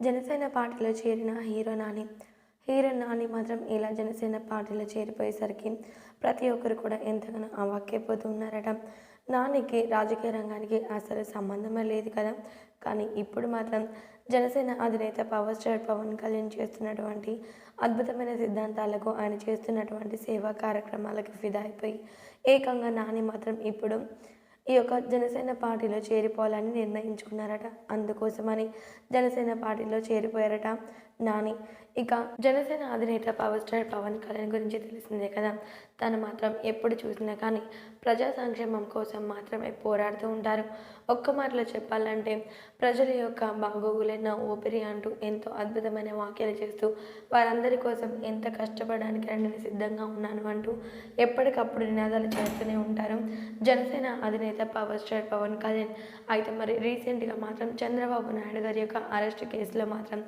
జనసేన పార్టీలో చేరిన hero Nani. Hero Nani మాత్రం ఇలా జనసేన పార్టీలో చేరిపోయేసరికి ప్రతి ఒక్కరు కూడా ఎంతగానో అవాక్యపోతూ ఉన్నారట నానికి రాజకీయ రంగానికి అసలు సంబంధమే లేదు కదా. కానీ ఇప్పుడు మాత్రం జనసేన అధినేత పవర్ స్టార్ పవన్ కళ్యాణ్ చేస్తున్నటువంటి అద్భుతమైన సిద్ధాంతాలకు ఆయన చేస్తున్నటువంటి సేవా కార్యక్రమాలకు ఫిదా అయిపోయి ఏకంగా నాని మాత్రం ఇప్పుడు ఈ యొక్క జనసేన పార్టీలో చేరిపోవాలని నిర్ణయించుకున్నారట. అందుకోసమని జనసేన పార్టీలో చేరిపోయారట నాని. ఇక జనసేన అధినేత పవర్ స్టార్ పవన్ కళ్యాణ్ గురించి తెలిసిందే కదా. తను మాత్రం ఎప్పుడు చూసినా కానీ ప్రజా సంక్షేమం కోసం మాత్రమే పోరాడుతూ ఉంటారు. ఒక్క మాటలో చెప్పాలంటే ప్రజల యొక్క బాగోగులైన ఊపిరి అంటూ ఎంతో అద్భుతమైన వ్యాఖ్యలు చేస్తూ వారందరి కోసం ఎంత కష్టపడడానికి నేను సిద్ధంగా ఉన్నాను అంటూ ఎప్పటికప్పుడు నినాదాలు చేస్తూనే ఉంటారు. జనసేన అధినేత పవర్ స్టార్ పవన్ కళ్యాణ్ అయితే మరి రీసెంట్గా మాత్రం చంద్రబాబు నాయుడు గారి యొక్క అరెస్ట్ కేసులో మాత్రం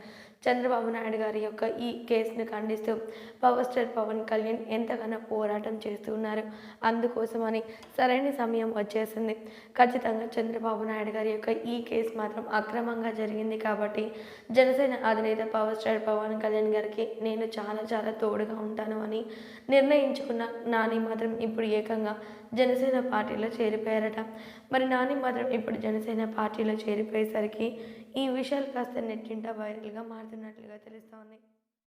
చంద్రబాబు నాయుడు గారి యొక్క ఈ కేసును ఖండిస్తూ పవర్ స్టార్ పవన్ కళ్యాణ్ ఎంతగానో పోరాటం చేస్తున్నారు అందుకోసమని సరైన సమయం వచ్చేసింది. ఖచ్చితంగా చంద్రబాబు నాయుడు గారి యొక్క ఈ కేసు మాత్రం అక్రమంగా జరిగింది కాబట్టి జనసేన అధినేత పవర్ స్టార్ పవన్ కళ్యాణ్ గారికి నేను చాలా చాలా తోడుగా ఉంటాను అని నిర్ణయించుకున్న నాని మాత్రం ఇప్పుడు ఏకంగా జనసేన పార్టీలో చేరిపోయారట. మరి నాని మాత్రం ఇప్పుడు జనసేన పార్టీలో చేరిపోయేసరికి ఈ విషయాలు కాస్త నెట్టింట వైరల్గా మారుతున్నట్లుగా తెలుస్తోంది.